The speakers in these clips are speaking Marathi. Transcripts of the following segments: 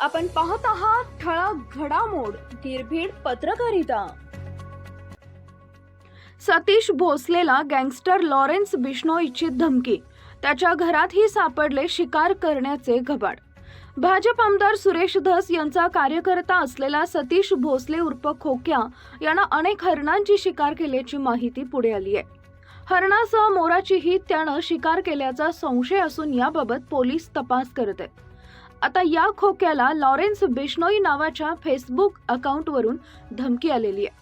आपण पाहत आहात ठळक घडामोड निर्भीड पत्रकारिता. सतीश भोसलेला गँगस्टर लॉरेन्स बिश्नोईची धमकी. त्याच्या घरातही सापडले शिकार करण्याचे घबाड. भाजप आमदार सुरेश धस यांचा कार्यकर्ता असलेला सतीश भोसले उर्फ खोक्या यानं अनेक हरणांची शिकार केल्याची माहिती पुढे आली आहे. हरणासह मोराचीही त्यानं शिकार केल्याचा संशय असून याबाबत पोलीस तपास करत आहेत. आता या खोक्याला लॉरेन्स बिश्नोई नावाच्या फेसबुक अकाउंटवरून धमकी आलेली आहे.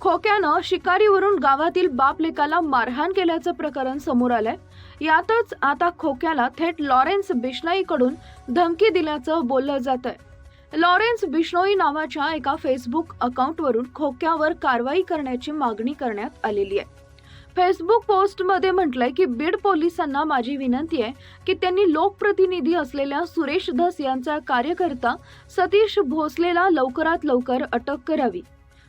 खोक्यानं शिकारीवरून गावातील बाप लेकाला मारहाण केल्याचं प्रकरण समोर आलंय. यातच आता खोक्याला थेट लॉरेन्स बिश्नोईकडून धमकी दिल्याचं बोललं जात आहे लॉरेन्स बिश्नोई नावाच्या एका फेसबुक अकाउंटवरून खोक्यावर कारवाई करण्याची मागणी करण्यात आलेली आहे. फेसबुक पोस्टमध्ये म्हटलंय की बीड पोलिसांना माझी विनंती आहे की त्यांनी लोकप्रतिनिधी असलेल्या सुरेश धस यांचा कार्यकर्ता सतीश भोसलेला लवकरात लवकर अटक करावी.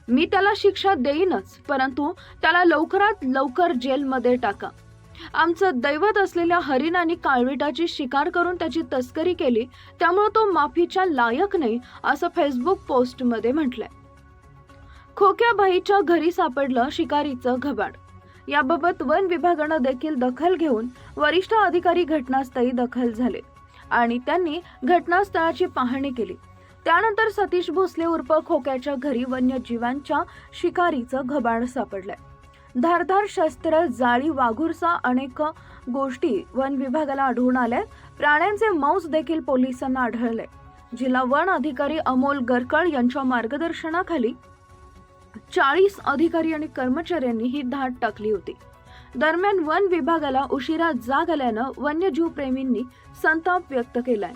मी त्याला शिक्षा देईनच परंतु त्याला लवकरात लवकर जेलमध्ये टाका. आमचं दैवत असलेल्या हरिण आणि काळविटाची शिकार करून त्याची तस्करी केली त्यामुळे तो माफीच्या लायक नाही असं फेसबुक पोस्टमध्ये म्हटलंय. खोक्याबाईच्या घरी सापडलं शिकारीचं घबाड याबाबत वन विभागानं देखील दखल घेऊन वरिष्ठ अधिकारी घटनास्थळी दखल झाले आणि त्यांनी घटनास्थळाची पाहणी केली. त्यानंतर सतीश भोसले उर्फ खोक्याच्या घरी वन्यजीवांच्या शिकारीचं घबाड सापडलंय. धारधार शस्त्र जाळी वाघुरसा अनेक गोष्टी वन विभागाला आढळून आल्या प्राण्यांचे मांस देखील पोलिसांना आढळले जिल्हा वन अधिकारी अमोल गरकळ यांच्या मार्गदर्शनाखाली चाळीस अधिकारी आणि कर्मचाऱ्यांनी ही धाड टाकली होती. दरम्यान वन विभागाला उशिरा जाग आल्यानं वन्यजीव प्रेमींनी संताप व्यक्त केलाय.